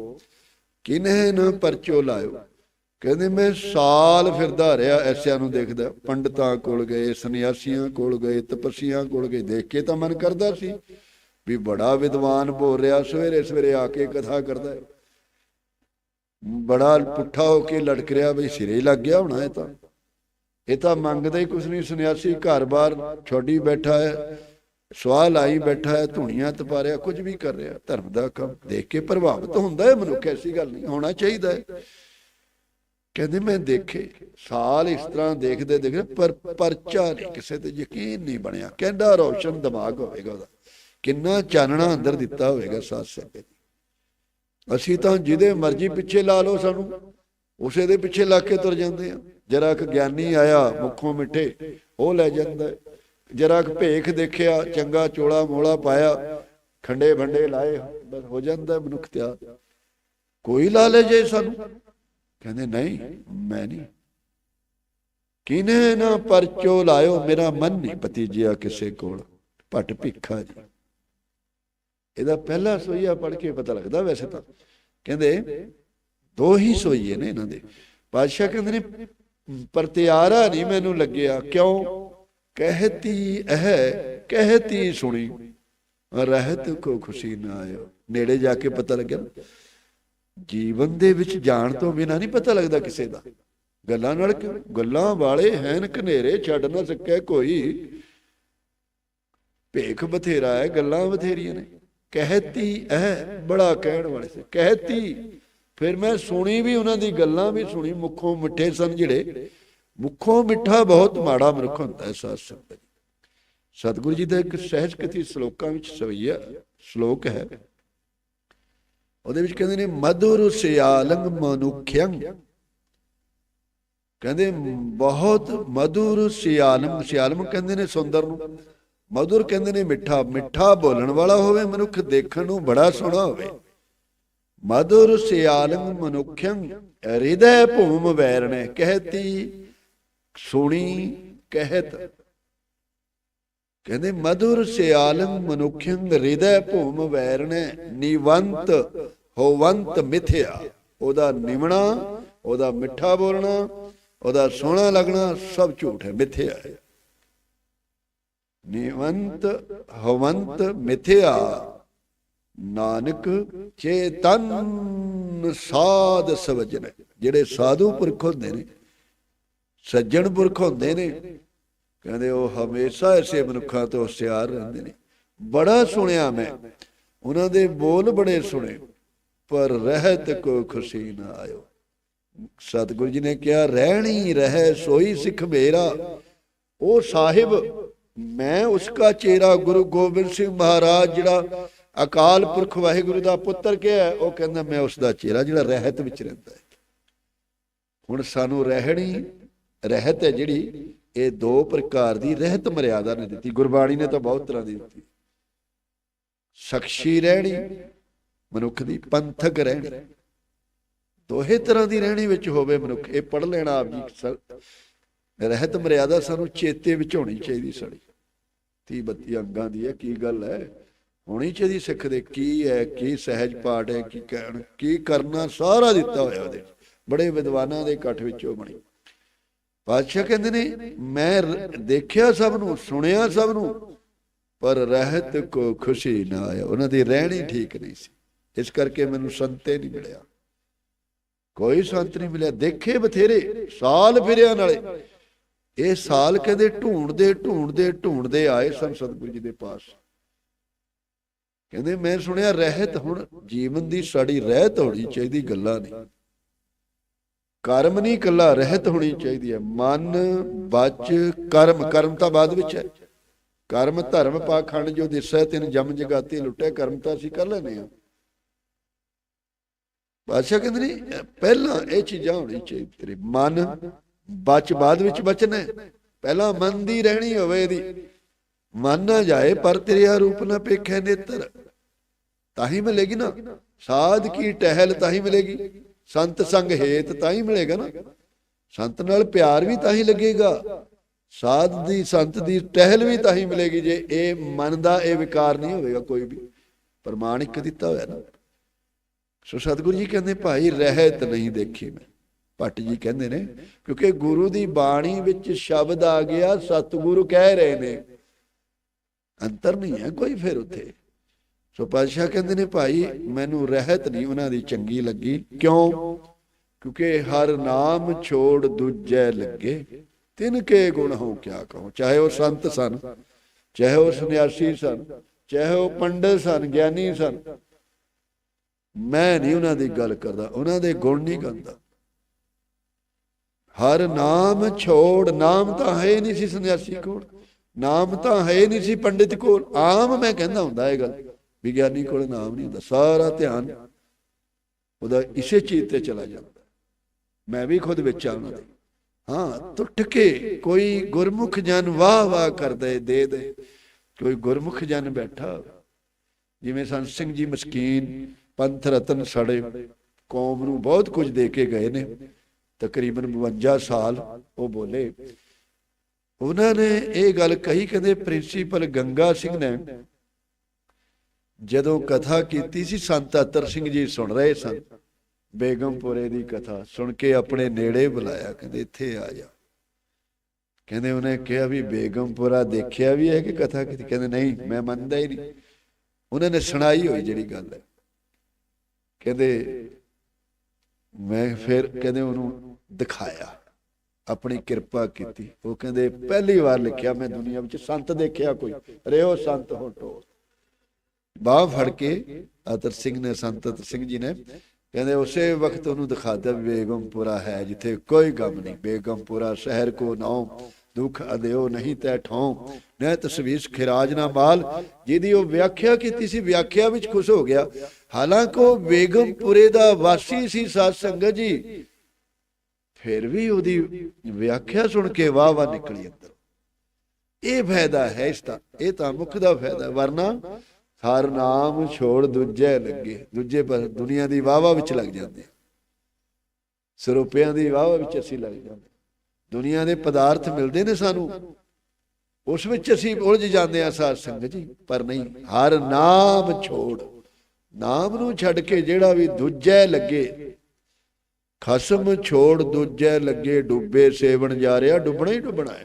Speaker 1: ਕਿਨਹਿ ਨ ਪਰਚੋ ਲਾਇਓ। ਕਹਿੰਦੇ, ਮੈਂ ਸਾਲ ਫਿਰਦਾ ਰਿਹਾ ਐਸਿਆਂ ਨੂੰ ਦੇਖਦਾ। ਪੰਡਤਾਂ ਕੋਲ ਗਏ, ਸੰਨਿਆਸੀਆਂ ਕੋਲ ਗਏ, ਤਪਸੀਆਂ ਕੋਲ ਗਏ। ਦੇਖ ਕੇ ਤਾਂ ਮਨ ਕਰਦਾ ਸੀ ਵੀ ਬੜਾ ਵਿਦਵਾਨ ਬੋਲ ਰਿਹਾ, ਸਵੇਰੇ ਸਵੇਰੇ ਆ ਕੇ ਕਥਾ ਕਰਦਾ ਹੈ। ਬੜਾ ਪੁੱਠਾ ਹੋ ਕੇ ਲੜਕ ਰਿਹਾ ਬਈ ਸਿਰੇ ਲੱਗ ਗਿਆ ਹੋਣਾ ਇਹ ਤਾਂ। ਇਹ ਤਾਂ ਮੰਗਦਾ ਹੀ ਕੁਛ ਨਹੀਂ, ਸੰਨਿਆਸੀ ਘਰ-ਬਾਰ ਛੋਡੀ ਬੈਠਾ ਹੈ, ਸਵਾਹ ਲਾਈ ਬੈਠਾ ਹੈ, ਧੂਣੀਆਂ ਤਪਾ ਰਿਹਾ ਕੁਝ ਵੀ ਕਰ ਰਿਹਾ, ਧਰਮ ਦਾ ਕੰਮ। ਦੇਖ ਕੇ ਪ੍ਰਭਾਵਿਤ ਹੁੰਦਾ ਹੈ ਮਨੁੱਖ, ਐਸੀ ਗੱਲ ਨਹੀਂ, ਹੋਣਾ ਚਾਹੀਦਾ ਹੈ। ਕਹਿੰਦੇ ਮੈਂ ਦੇਖੇ, ਸਾਲ ਇਸ ਤਰ੍ਹਾਂ ਦੇਖਦੇ ਦੇਖਦੇ ਪਰ ਪਰਚਾ ਨਹੀਂ, ਕਿਸੇ ਤੇ ਯਕੀਨ ਨਹੀਂ ਬਣਿਆ। ਕਹਿੰਦਾ ਰੋਸ਼ਨ ਦਿਮਾਗ ਹੋਵੇਗਾ ਉਹਦਾ। ਕਿੰਨਾ ਚਾਨਣਾ ਅੰਦਰ ਦਿੱਤਾ ਹੋਵੇਗਾ ਸਾਥ ਸੰਗਤ ਅਸੀਂ ਤਾਂ ਜਿਹਦੇ ਮਰਜ਼ੀ ਪਿੱਛੇ ਲਾ ਲਓ ਸਾਨੂੰ। ਉਸੇ ਦੇ ਪਿੱਛੇ ਲਾ ਕੇ ਤੁਰ ਜਾਂਦੇ ਆ। ਜਰਾ ਇੱਕ ਗਿਆਨੀ ਆਇਆ, ਮੁੱਖੋਂ ਮਿੱਠੇ, ਉਹ ਲੈ ਜਾਂਦਾ। ਜਰਾ ਇੱਕ ਭੇਖ ਦੇਖਿਆ, ਚੰਗਾ ਚੋਲਾ ਮੋਲਾ ਪਾਇਆ। ਖੰਡੇ ਭੰਡੇ ਲਾਏ, ਬਸ ਹੋ ਜਾਂਦਾ ਮਨੁੱਖ ਤਿਆਰ। ਕੋਈ ਲਾ ਲੈ ਜੇ ਸਾਨੂੰ। ਕਹਿੰਦੇ, ਨਹੀਂ, ਮੈਂ ਨਹੀਂ। ਕਿਨੇ ਨਾ ਪਰਚੋ ਲਾਇਓ, ਮੇਰਾ ਮਨ ਨਹੀਂ ਭਤੀਜਿਆ ਕਿਸੇ ਕੋਲ। ਭਟ ਭਿੱਖਾ ਜੀ। ਇਹਦਾ ਪਹਿਲਾ ਸੋਈਆ ਪੜ ਕੇ ਪਤਾ ਲੱਗਦਾ ਵੈਸੇ ਤਾਂ। ਕਹਿੰਦੇ, ਦੋ ਹੀ ਸੋਈਏ ਨੇ ਇਹਨਾਂ ਦੇ। ਪਾਤਸ਼ਾਹ ਕਹਿੰਦੇ ਨੇ, ਪਰਤਿਆਰਾ ਨਹੀਂ ਮੈਨੂੰ ਲੱਗਿਆ। ਕਿਉਂ? ਕਹਿਤੀ ਇਹ, ਕਹਿਤੀ ਸੁਣੀ। ਰਹਿਤ ਕੋ ਖੁਸ਼ੀ ਨਾ ਆਇਓ। ਨੇੜੇ ਜਾ ਕੇ ਪਤਾ ਲੱਗਿਆ। ਜੀਵਨ ਦੇ ਵਿੱਚ ਜਾਣ ਤੋਂ ਬਿਨਾ ਨਹੀਂ ਪਤਾ ਲੱਗਦਾ ਕਿਸੇ ਦਾ। ਗੱਲਾਂ ਨਾਲ ਕਿਉਂ? ਗੱਲਾਂ ਵਾਲੇ ਹੈਨ ਕਨੇਰੇ ਛੱਡ ਨਾ ਸਕਿਆ ਕੋਈ। ਭੇਖ ਬਥੇਰਾ ਹੈ, ਗੱਲਾਂ ਬਥੇਰੀਆਂ ਨੇ। ਕਹਿਤੀ ਇਹ ਬੜਾ ਕਹਿਣ ਵਾਲੇ ਸੀ। ਕਹਿਤੀ, ਫਿਰ ਮੈਂ ਸੁਣੀ ਵੀ ਉਹਨਾਂ ਦੀ ਗੱਲਾਂ ਵੀ ਸੁਣੀ, ਮੁੱਖੋਂ ਮਿੱਠੇ ਸਨ ਜਿਹੜੇ। ਮੁੱਖੋਂ ਮਿੱਠਾ ਬਹੁਤ ਮਾੜਾ ਮਨੁੱਖ ਹੁੰਦਾ ਹੈ, ਸਾਧ ਸੰਗਤ ਸਤਿਗੁਰੂ ਜੀ ਦਾ ਇੱਕ ਸਹਿਜ ਕਥੀ ਸ਼ਲੋਕਾਂ ਵਿੱਚ ਸਵਈਆ ਸ਼ਲੋਕ ਹੈ ਉਹਦੇ ਵਿੱਚ ਕਹਿੰਦੇ ਨੇ, ਮਧੁਰ ਸਿਆਲੰਗ ਮਨੁਖਯੰ ਕਹਿੰਦੇ, ਬਹੁਤ ਮਧੁਰ ਸਿਆਲਮ ਸਿਆਲਮ ਕਹਿੰਦੇ ਨੇ ਸੁੰਦਰ ਨੂੰ। ਮਧੁਰ ਕਹਿੰਦੇ ਨੇ ਮਿੱਠਾ ਮਿੱਠਾ ਬੋਲਣ ਵਾਲਾ ਹੋਵੇ, ਮਨੁੱਖ ਦੇਖਣ ਨੂੰ ਬੜਾ ਸੋਹਣਾ ਹੋਵੇ। ਮਧੁਰ ਸਿਆਲਮ ਮਨੁਖਯੰ ਹਿਰਦੈ ਭੂਮ ਵੈਰਣੈ, ਕਹਿਤੀ, ਸੁਣੀ, ਕਹਿਤ। ਕਹਿੰਦੇ ਮధుਰ ਸਿਆਲੰ ਮਨੁੱਖੰ ਹਿਰਦੈ ਭੂਮ ਵੈਰਣੈ, ਨਿਵੰਤ ਹੋਵੰਤ ਮਿਥਿਆ। ਉਹਦਾ ਨਿਮਣਾ ਉਹਦਾ ਮਿੱਠਾ ਬੋਲਣਾ, ਉਹਦਾ ਸੋਹਣਾ ਲੱਗਣਾ ਸਭ ਝੂਠ ਹੈ, ਮਿਥਿਆ ਹੈ। ਨਿਵੰਤ ਹਵੰਤ ਮਿਥਿਆ, ਨਾਨਕ ਚੇਤਨ ਸਾਧ ਸਵਜਨ। ਜਿਹੜੇ ਸਾਧੂ ਪੁਰਖ ਹੁੰਦੇ ਨੇ, ਸੱਜਣ ਪੁਰਖ ਹੁੰਦੇ ਨੇ ਕਹਿੰਦੇ ਉਹ ਹਮੇਸ਼ਾ ਐਸੇ ਮਨੁੱਖਾਂ ਤੋਂ ਹੁਸ਼ਿਆਰ ਰਹਿੰਦੇ ਨੇ। ਬੜਾ ਸੁਣਿਆ ਮੈਂ। ਉਹਨਾਂ ਦੇ ਬੋਲ ਬੜੇ ਸੁਣੇ, ਪਰ ਰਹਿਤ ਕੋ ਖੁਸ਼ੀ ਨਾ ਆਇਓ। ਸਤਿਗੁਰੂ ਜੀ ਨੇ ਕਿਹਾ, ਰਹਿਣੀ ਰਹਿ ਸੋਈ ਸਿੱਖ ਮੇਰਾ। ਉਹ ਸਾਹਿਬ, ਮੈਂ ਉਸਕਾ ਚੇਰਾ ਗੁਰੂ ਗੋਬਿੰਦ ਸਿੰਘ ਮਹਾਰਾਜ, ਜਿਹੜਾ ਅਕਾਲ ਪੁਰਖ ਵਾਹਿਗੁਰੂ ਦਾ ਪੁੱਤਰ ਕਿਹਾ ਉਹ ਕਹਿੰਦਾ, ਮੈਂ ਉਸ ਦਾ ਚੇਰਾ ਜਿਹੜਾ ਰਹਿਤ ਵਿੱਚ ਰਹਿੰਦਾ ਹੈ। ਹੁਣ ਸਾਨੂੰ ਰਹਿਣੀ, ਰਹਿਤ ਹੈ ਜਿਹੜੀ ਇਹ ਦੋ ਪ੍ਰਕਾਰ ਦੀ ਰਹਿਤ ਮਰਿਆਦਾ ਨੇ ਦਿੱਤੀ। ਗੁਰਬਾਣੀ ਨੇ ਤਾਂ ਬਹੁਤ ਤਰ੍ਹਾਂ ਦੀ ਦਿੱਤੀ। ਸ਼ਖਸੀ ਰਹਿਣੀ, ਮਨੁੱਖ ਦੀ ਪੰਥਕ ਰਹਿਣੀ। ਦੋਹੇ ਤਰ੍ਹਾਂ ਦੀ ਰਹਿਣੀ ਵਿੱਚ ਹੋਵੇ ਮਨੁੱਖ। ਇਹ ਪੜ ਲੈਣਾ ਆਪ ਜੀ ਰਹਿਤ ਮਰਿਆਦਾ ਸਾਨੂੰ ਚੇਤੇ ਵਿੱਚ ਹੋਣੀ ਚਾਹੀਦੀ ਸਾਡੀ। 30 32 ਅੰਗਾਂ ਦੀ ਹੈ ਕੀ ਗੱਲ ਹੈ? ਹੋਣੀ ਚਾਹੀਦੀ ਸਿੱਖ ਦੇ। ਕੀ ਹੈ, ਕੀ ਸਹਿਜ ਪਾਠ ਹੈ, ਕੀ ਕਹਿਣ, ਕੀ ਕਰਨਾ, ਸਾਰਾ ਦਿੱਤਾ ਹੋਇਆ ਉਹਦੇ ਬੜੇ ਵਿਦਵਾਨਾਂ ਦੇ ਇਕੱਠ ਵਿੱਚੋਂ ਬਣੀ। ਪਾਤਸ਼ਾਹ ਕਹਿੰਦੇ ਨੇ, ਮੈਂ ਦੇਖਿਆ ਸਭ ਨੂੰ, ਸੁਣਿਆ ਸਭ ਨੂੰ, ਪਰ ਰਹਿਤ ਕੋ ਖੁਸ਼ੀ ਨਾ ਆਇਆ। ਉਹਨਾਂ ਦੀ ਰਹਿਣੀ ਠੀਕ ਨਹੀਂ ਸੀ। ਇਸ ਕਰਕੇ ਮੈਨੂੰ ਸੰਤੇ ਨਹੀਂ ਮਿਲਿਆ। ਕੋਈ ਸੰਤ ਨਹੀਂ ਮਿਲਿਆ। ਦੇਖੇ ਬਥੇਰੇ, ਸਾਲ ਫਿਰਿਆ ਨਾਲੇ। ਇਹ ਸਾਲ ਕਹਿੰਦੇ ਢੂੰਡਦੇ ਢੂੰਡਦੇ ਢੂੰਡਦੇ ਆਏ ਸਨ ਸਤਿਗੁਰੂ ਜੀ ਦੇ ਪਾਸ। ਕਹਿੰਦੇ, ਮੈਂ ਸੁਣਿਆ ਰਹਿਤ ਹੁਣ ਜੀਵਨ ਦੀ ਸਾਡੀ ਰਹਿਤ ਹੋਣੀ ਚਾਹੀਦੀ, ਗੱਲਾਂ ਨਹੀਂ। ਕਰਮ ਨਹੀਂ ਇਕੱਲਾ ਰਹਿਤ ਹੋਣੀ ਚਾਹੀਦੀ ਹੈ। ਮਨ ਬਚ ਕਰਮ ਕਰਮ ਤਾਂ ਬਾਅਦ ਵਿੱਚ ਹੈ। ਕਰਮ ਧਰਮ ਪਾਖੰਡ ਜੋ ਦਿਸੈ, ਤਿਨ ਜਮ ਜਗਾਤੀ ਲੁੱਟੇ, ਕਰਮ ਤਾਂ ਅਸੀਂ ਕਰ ਲੈਨੇ ਆ ਬਾਦਸ਼ਾਹ ਕਹਿੰਦੇ ਨੇ ਪਹਿਲਾਂ ਇਹ ਚੀਜ਼ਾਂ ਹੋਣੀ ਚਾਹੀਦੀ ਤੇਰੇ। ਮਨ ਬਚ ਬਾਅਦ ਵਿੱਚ ਬਚਣਾ ਪਹਿਲਾਂ ਮਨ ਦੀ ਰਹਿਣੀ ਹੋਵੇ ਇਹਦੀ। ਮਨ ਨਾ ਜਾਏ, ਪਰ ਤੇਰੇ ਰੂਪ ਨਾ ਪੇਖੇ ਨੇਤਰ। ਤਾਂ ਹੀ ਮਿਲੇਗੀ ਨਾ। ਸਾਧ ਕੀ ਟਹਿਲ ਤਾਂ ਹੀ ਮਿਲੇਗੀ। ਸੰਤ ਸੰਗ ਹੇਤ ਤਾਂ ਹੀ ਮਿਲੇਗਾ ਨਾ। ਸੰਤ ਨਾਲ ਪਿਆਰ ਵੀ ਤਾਂ ਹੀ ਲੱਗੇਗਾ। ਸਾਧ ਦੀ, ਸੰਤ ਦੀ ਟਹਿਲ ਵੀ ਤਾਂ ਹੀ ਮਿਲੇਗੀ। ਜੇ ਇਹ ਮਨ ਦਾ ਇਹ ਵਿਕਾਰ ਨਹੀਂ ਹੋਵੇਗਾ ਕੋਈ ਵੀ ਪ੍ਰਮਾਣਿਕ ਦਿੱਤਾ ਹੋਇਆ ਨਾ। ਸੋ ਸਤਿਗੁਰੂ ਜੀ ਕਹਿੰਦੇ, ਭਾਈ, ਰਹਿਤ ਨਹੀਂ ਦੇਖੀ ਮੈਂ। ਭੱਟ ਜੀ ਕਹਿੰਦੇ ਨੇ, ਕਿਉਂਕਿ ਗੁਰੂ ਦੀ ਬਾਣੀ ਵਿੱਚ ਸ਼ਬਦ ਆ ਗਿਆ, ਸਤਿਗੁਰੂ ਕਹਿ ਰਹੇ ਨੇ। ਅੰਤਰ ਨਹੀਂ ਹੈ ਕੋਈ ਫਿਰ ਉੱਥੇ। ਸੋ ਪਾਤਸ਼ਾਹ ਕਹਿੰਦੇ ਨੇ ਭਾਈ, ਮੈਨੂੰ ਰਹਿਤ ਨਹੀਂ ਉਹਨਾਂ ਦੀ ਚੰਗੀ ਲੱਗੀ। ਕਿਉਂ? ਕਿਉਂਕਿ ਹਰ ਨਾਮ ਛੋੜ ਦੂਜੇ ਲੱਗੇ। ਤਿੰਨ ਕੇ ਗੁਣ ਹੋ ਕਿਆ ਕਹੋ? ਚਾਹੇ ਉਹ ਸੰਤ ਸਨ, ਚਾਹੇ ਉਹ ਸੰਨਿਆਸੀ ਸਨ, ਚਾਹੇ ਉਹ ਪੰਡਤ ਸਨ, ਗਿਆਨੀ ਸਨ। ਮੈਂ ਨਹੀਂ ਉਹਨਾਂ ਦੀ ਗੱਲ ਕਰਦਾ, ਉਹਨਾਂ ਦੇ ਗੁਣ ਨਹੀਂ ਗਾਉਂਦਾ। ਹਰ ਨਾਮ ਛੋੜ, ਨਾਮ ਤਾਂ ਹੈ ਨਹੀਂ ਸੀ ਸੰਨਿਆਸੀ ਕੋਲ। ਨਾਮ ਤਾਂ ਹੈ ਨਹੀਂ ਸੀ ਪੰਡਿਤ ਕੋਲ। ਆਮ ਮੈਂ ਕਹਿੰਦਾ ਹੁੰਦਾ ਇਹ ਗੱਲ। ਵਿਗਿਆਨੀ ਕੋਲ ਨਾਮ ਨਹੀਂ ਹੁੰਦਾ, ਸਾਰਾ ਧਿਆਨ ਉਹਦਾ ਇਸੇ ਚੀਜ਼ ਤੇ ਚਲਾ ਜਾਂਦਾ। ਮੈਂ ਵੀ ਖੁਦ ਵਿੱਚ ਆ ਉਹਨਾਂ ਦੇ। ਹਾਂ, ਟੁੱਟ ਕੇ ਕੋਈ ਗੁਰਮੁਖ ਜਨ ਵਾਹ ਵਾਹ ਕਰਦੇ ਦੇ ਦੇ। ਕੋਈ ਗੁਰਮੁਖ ਜਨ ਬੈਠਾ ਜਿਵੇਂ ਸੰਤ ਸਿੰਘ ਜੀ ਮਸਕੀਨ, ਪੰਥ ਰਤਨ ਸੜੇ, ਕੌਮ ਨੂੰ ਬਹੁਤ ਕੁਝ ਦੇ ਕੇ ਗਏ ਨੇ। ਤਕਰੀਬਨ 52 ਸਾਲ ਉਹ ਬੋਲੇ। ਉਹਨਾਂ ਨੇ ਇਹ ਗੱਲ ਕਹੀ, ਕਹਿੰਦੇ, ਪ੍ਰਿੰਸੀਪਲ ਗੰਗਾ ਸਿੰਘ ਨੇ ਜਦੋਂ ਕਥਾ ਕੀਤੀ ਸੀ, ਸੰਤ ਅਤਰ ਸਿੰਘ ਜੀ ਸੁਣ ਰਹੇ ਸਨ। ਬੇਗਮਪੁਰੇ ਦੀ ਕਥਾ ਸੁਣ ਕੇ ਆਪਣੇ ਨੇੜੇ ਬੁਲਾਇਆ, ਕਹਿੰਦੇ ਇੱਥੇ ਆ ਜਾ। ਕਹਿੰਦੇ ਉਹਨੇ ਕਿਹਾ ਵੀ ਬੇਗਮਪੁਰਾ ਦੇਖਿਆ ਵੀ ਹੈ ਕਿ ਕਥਾ ਕੀਤੀ? ਕਹਿੰਦੇ ਨਹੀਂ, ਮੈਂ ਮੰਨਦਾ ਹੀ ਨਹੀਂ। ਉਹਨਾਂ ਨੇ ਸੁਣਾਈ ਹੋਈ ਜਿਹੜੀ ਗੱਲ। ਹੈ ਕਹਿੰਦੇ ਮੈਂ ਫਿਰ ਕਹਿੰਦੇ ਉਹਨੂੰ ਦਿਖਾਇਆ, ਆਪਣੀ ਕਿਰਪਾ ਕੀਤੀ। ਉਹ ਕਹਿੰਦੇ ਪਹਿਲੀ ਵਾਰ ਲਿਖਿਆ, ਮੈਂ ਦੁਨੀਆ ਵਿੱਚ ਸੰਤ ਦੇਖਿਆ ਕੋਈ। ਰਿਓ ਸੰਤ ਹੋਟੋ ਬਾਹ ਫੜ ਕੇ ਅਤਰ ਸਿੰਘ ਨੇ, ਸੰਤ ਅਤਰ ਸਿੰਘ ਜੀ ਨੇ ਕਹਿੰਦੇ ਉਸੇ ਵਕਤ ਉਹਨੂੰ ਦਿਖਾਤਾ ਵੀ ਬੇਗਮਪੁਰਾ ਹੈ, ਜਿੱਥੇ ਕੋਈ ਗਮ ਨਹੀਂ। ਬੇਗਮਪੁਰਾ ਸ਼ਹਿਰ ਕੋ ਨਾਮ ਦੁਖ ਅਦਿਓ ਨਹੀਂ ਤੈ ਠੌਂ ਨੈ ਤਸਵੀਸ ਖਿਰਾਜ ਨਾ ਮਾਲ ਜਿਹਦੀ ਉਹ ਵਿਆਖਿਆ ਕੀਤੀ ਸੀ, ਵਿਆਖਿਆ ਵਿੱਚ ਖੁਸ਼ ਹੋ ਗਿਆ। ਹਾਲਾਂਕਿ ਉਹ ਬੇਗਮਪੁਰੇ ਦਾ ਵਾਸੀ ਸੀ, ਸਾਧ ਸੰਗਤ ਜੀ। ਫਿਰ ਵੀ ਉਹਦੀ ਵਿਆਖਿਆ ਸੁਣ ਕੇ ਵਾਹ ਵਾਹ ਨਿਕਲੀ ਅੰਦਰ। ਇਹ ਫਾਇਦਾ ਹੈ ਇਸ ਦਾ, ਇਹ ਤਾਂ ਮੁੱਖ ਦਾ ਫਾਇਦਾ ਵਰਨਾ ਹਰ ਨਾਮ ਛੋੜ ਦੂਜੇ ਲੱਗੇ। ਦੂਜੇ ਪਰ ਦੁਨੀਆ ਦੀ ਵਾਵਾ ਵਿੱਚ ਲੱਗ ਜਾਂਦੇ ਹਾਂ। ਸਰੋਪਿਆਂ ਦੀ ਵਾਵਾ ਵਿੱਚ ਅਸੀਂ ਲੱਗ ਜਾਂਦੇ ਹਾਂ। ਦੁਨੀਆ ਦੇ ਪਦਾਰਥ ਮਿਲਦੇ ਨੇ ਸਾਨੂੰ। ਉਸ ਵਿੱਚ ਅਸੀਂ ਉਲਝ ਜਾਂਦੇ ਆ ਸਾਧ ਸੰਗਤ ਜੀ। ਪਰ ਨਹੀਂ, ਹਰ ਨਾਮ ਛੋੜ। ਨਾਮ ਨੂੰ ਛੱਡ ਕੇ ਜਿਹੜਾ ਵੀ ਦੂਜੇ ਲੱਗੇ, ਖਸਮ ਛੋੜ ਦੂਜੇ ਲੱਗੇ, ਡੁੱਬੇ ਸੇਵਣ ਜਾ ਰਿਹਾ, ਡੁੱਬਣਾ ਹੀ ਡੁੱਬਣਾ ਹੈ।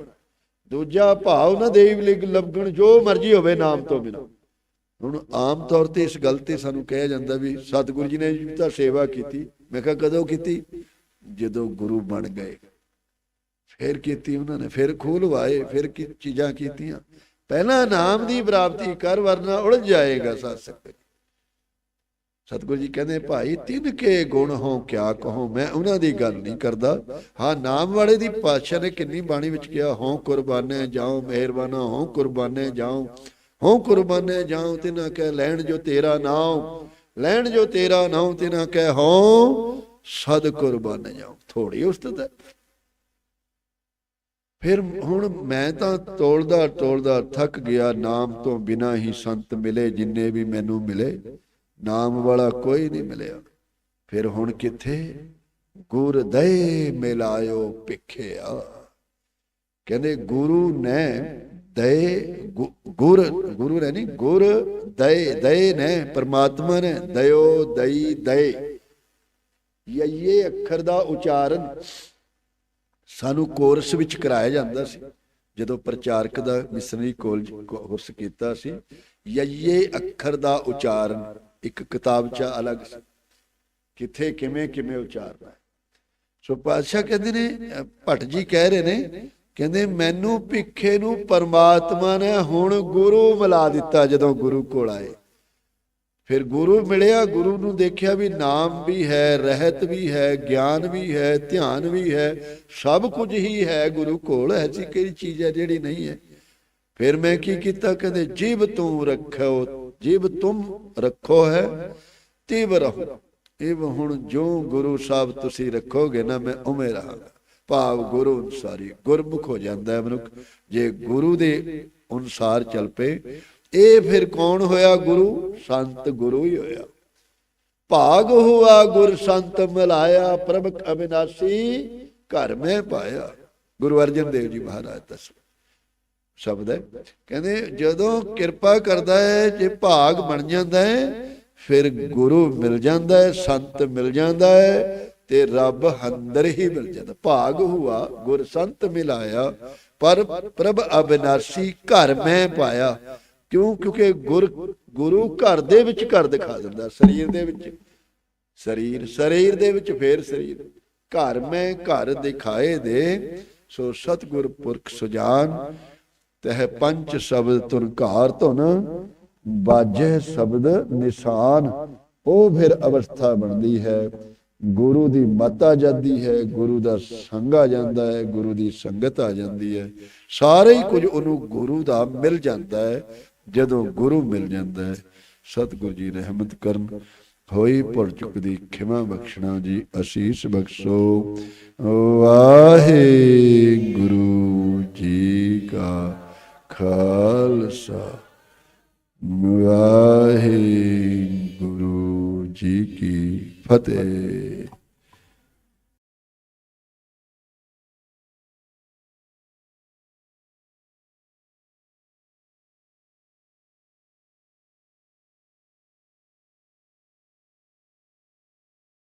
Speaker 1: ਦੂਜਾ ਭਾਵ ਨਾ ਦੇਵ ਲਿਗ ਲਬਗਣ ਜੋ ਮਰਜ਼ੀ ਹੋਵੇ ਨਾਮ ਤੋਂ ਬਿਨਾਂ। ਹੁਣ ਆਮ ਤੌਰ ਤੇ ਇਸ ਗੱਲ ਤੇ ਸਾਨੂੰ ਕਿਹਾ ਜਾਂਦਾ ਵੀ ਸਤਿਗੁਰੂ ਜੀ ਨੇ ਤਾਂ ਸੇਵਾ ਕੀਤੀ। ਮੈਂ ਕਿਹਾ ਕਦੋਂ ਕੀਤੀ? ਜਦੋਂ ਗੁਰੂ ਬਣ ਗਏ। ਫਿਰ ਕੀਤੀ ਉਹਨਾਂ ਨੇ, ਫਿਰ ਖੋਲਵਾਏ ਫਿਰ ਕੀ ਚੀਜ਼ਾਂ ਕੀਤੀਆਂ। ਪਹਿਲਾਂ ਨਾਮ ਦੀ ਪ੍ਰਾਪਤੀ ਕਰ, ਵਰਨਾ ਉਲਝ ਜਾਏਗਾ ਸਾਧ ਸੰਗਤ ਸਤਿਗੁਰੂ ਜੀ ਕਹਿੰਦੇ, ਭਾਈ, ਤਿੰਨ ਕੇ ਗੁਣ ਹੋ, ਕਿਆ ਕਹੋ? ਮੈਂ ਉਹਨਾਂ ਦੀ ਗੱਲ ਨਹੀਂ ਕਰਦਾ। ਹਾਂ, ਨਾਮ ਵਾਲੇ ਦੀ ਪਾਤਸ਼ਾਹ ਨੇ ਕਿੰਨੀ ਬਾਣੀ ਵਿੱਚ ਕਿਹਾ, ਹੋ ਕੁਰਬਾਨੇ ਜਾਓ ਮਿਹਰਬਾਨਾ, ਹੋ ਕੁਰਬਾਨੇ ਜਾਓ ਹੋ ਕੁਰਬਾਨੇ ਜਾਓ ਤਿਨਾ ਕਹਿ ਲੈਣ ਜੋ ਤੇਰਾ ਨਾਮ ਲੈਣ ਜੋ ਤੇਰਾ ਨਾਮ ਤਿਨਾ ਕਹਿ ਹੋ ਸਦ ਕੁਰਬਾਨੇ ਜਾਓ ਥੋੜੀ ਉਸਤਤ ਹੈ। ਫਿਰ ਹੁਣ ਮੈਂ ਤਾਂ ਤੋਲਦਾ ਤੋਲਦਾ ਥੱਕ ਗਿਆ, ਨਾਮ ਤੋਂ ਬਿਨਾ ਹੀ ਸੰਤ ਮਿਲੇ, ਜਿੰਨੇ ਵੀ ਮੈਨੂੰ ਮਿਲੇ, ਨਾਮ ਵਾਲਾ ਕੋਈ ਨਹੀਂ ਮਿਲਿਆ। ਫਿਰ ਹੁਣ ਕਿੱਥੇ? ਗੁਰ ਦਏ ਮਿਲਾਇਓ ਪਿਖਿਆ ਕਹਿੰਦੇ ਗੁਰੂ ਨੇ ਦਏ ਗੁਰ, ਗੁਰੂ ਨੇ ਨਹੀਂ ਗੁਰ ਦਏ ਦਏ ਨੇ, ਪਰਮਾਤਮਾ ਨੇ, ਦਇਓ, ਦਈ, ਦਏ। ਇਹ ਅੱਖਰ ਦਾ ਉਚਾਰਨ ਸਾਨੂੰ ਕੋਰਸ ਵਿੱਚ ਕਰਾਇਆ ਜਾਂਦਾ ਸੀ। ਜਦੋਂ ਪ੍ਰਚਾਰਕ ਦਾ ਮਿਸ਼ਨਰੀ ਕਾਲਜ ਕੋਰਸ ਕੀਤਾ ਸੀ ਯੇ ਅੱਖਰ ਦਾ ਉਚਾਰਨ, ਇੱਕ ਕਿਤਾਬਚਾ ਅਲੱਗ ਸੀ। ਕਿੱਥੇ, ਕਿਵੇਂ ਕਿਵੇਂ ਉਚਾਰਨਾ ਸੋ ਪਾਤਸ਼ਾਹ ਕਹਿੰਦੇ ਨੇ ਭੱਟ ਜੀ ਕਹਿ ਰਹੇ ਨੇ ਕਹਿੰਦੇ, ਮੈਨੂੰ ਭਿੱਖੇ ਨੂੰ ਪਰਮਾਤਮਾ ਨੇ ਹੁਣ ਗੁਰੂ ਮਿਲਾ ਦਿੱਤਾ ਜਦੋਂ ਗੁਰੂ ਕੋਲ ਆਏ। ਫਿਰ ਗੁਰੂ ਮਿਲਿਆ, ਗੁਰੂ ਨੂੰ ਦੇਖਿਆ ਵੀ ਨਾਮ ਵੀ ਹੈ, ਰਹਿਤ ਵੀ ਹੈ, ਗਿਆਨ ਵੀ ਹੈ, ਧਿਆਨ ਵੀ ਹੈ, ਸਭ ਕੁਝ ਹੀ ਹੈ ਗੁਰੂ ਕੋਲ। ਐਸੀ ਕਿਹੜੀ ਚੀਜ਼ ਹੈ ਜਿਹੜੀ ਨਹੀਂ ਹੈ? ਫਿਰ ਮੈਂ ਕੀ ਕੀਤਾ? ਕਹਿੰਦੇ, ਜੀਵ ਤੂੰ ਰੱਖੋ ਜੀਵ ਤੁਮ ਰੱਖੋ ਹੈ, ਤਿਵ ਰਹੋ। ਇਹ ਹੁਣ ਜੋ ਗੁਰੂ ਸਾਹਿਬ ਤੁਸੀਂ ਰੱਖੋਗੇ ਨਾ, ਮੈਂ ਉਵੇਂ ਰਹਾਂਗਾ। ਭਾਵ ਗੁਰੂ ਅਨੁਸਾਰੀ, ਗੁਰਮੁਖ ਹੋ ਜਾਂਦਾ ਹੈ ਮਨੁੱਖ। ਜੇ ਗੁਰੂ ਦੇ ਅਨੁਸਾਰ ਚੱਲ ਪਏ, ਇਹ ਫਿਰ ਕੌਣ ਹੋਇਆ ਗੁਰੂ? ਸੰਤ ਗੁਰੂ ਹੀ ਹੋਇਆ। ਭਾਗ ਹੁਆ ਗੁਰ ਸੰਤ ਮਿਲਾਇਆ ਪ੍ਰਭ ਅਬਿਨਾਸੀ ਘਰ ਮੈਂ ਪਾਇਆ। ਗੁਰੂ ਅਰਜਨ ਦੇਵ ਜੀ ਮਹਾਰਾਜ ਦੱਸ ਸ਼ਬਦ ਹੈ। ਕਹਿੰਦੇ, ਜਦੋਂ ਕਿਰਪਾ ਕਰਦਾ ਹੈ, ਜੇ ਭਾਗ ਬਣ ਜਾਂਦਾ ਹੈ, ਫਿਰ ਗੁਰੂ ਮਿਲ ਜਾਂਦਾ ਹੈ, ਸੰਤ ਮਿਲ ਜਾਂਦਾ ਹੈ ਤੇ ਰੱਬ ਹੰਦਰ ਹੀ ਮਿਲ ਜਾਂਦਾ। ਭਾਗ ਹੁਆ, ਗੁਰ ਸੰਤ ਮਿਲਾਇਆ, ਪਰ ਪ੍ਰਭ ਅਬਿਨਾਸੀ ਘਰ ਮੈਂ ਪਾਇਆ। ਕਿਉਂ? ਕਿਉਂਕਿ ਗੁਰ, ਗੁਰੂ ਘਰ ਦੇ ਵਿੱਚ ਘਰ ਦਿਖਾ ਦਿੰਦਾ, ਸਰੀਰ ਦੇ ਵਿੱਚ। ਸਰੀਰ ਸਰੀਰ ਦੇ ਵਿੱਚ ਫੇਰ ਸਰੀਰ। ਘਰ ਮੈਂ ਘਰ ਦਿਖਾਏ ਦੇ, ਸੋ ਸਤਿਗੁਰ ਪੁਰਖ ਸੁਜਾਨ, ਤਹ ਪੰਜ ਸ਼ਬਦ ਤੁਨ ਘਾਰ ਧੁਨ ਬਾਜੇ ਸ਼ਬਦ ਨਿਸ਼ਾਨ। ਉਹ ਫਿਰ ਅਵਸਥਾ ਬਣਦੀ ਹੈ। ਗੁਰੂ ਦੀ ਮਤ ਆ ਜਾਂਦੀ ਹੈ, ਗੁਰੂ ਦਾ ਸੰਗ ਆ ਜਾਂਦਾ ਹੈ, ਗੁਰੂ ਦੀ ਸੰਗਤ ਆ ਜਾਂਦੀ ਹੈ। ਸਾਰੇ ਹੀ ਕੁਝ ਉਹਨੂੰ ਗੁਰੂ ਦਾ ਮਿਲ ਜਾਂਦਾ ਹੈ, ਜਦੋਂ ਗੁਰੂ ਮਿਲ ਜਾਂਦਾ ਹੈ। ਸਤਿਗੁਰੂ ਜੀ ਰਹਿਮਤ ਕਰਨ। ਹੋਈ ਭੁੱਲ ਚੁੱਕ ਦੀ ਖਿਮਾ ਬਖਸ਼ਣਾ ਜੀ, ਅਸੀਸ ਬਖਸ਼ੋ। ਵਾਹਿਗੁਰੂ ਜੀ ਕਾ ਖਾਲਸਾ। ਵਾਹਿਗੁਰੂ ਜੀ ਕੀ bat, e, uh,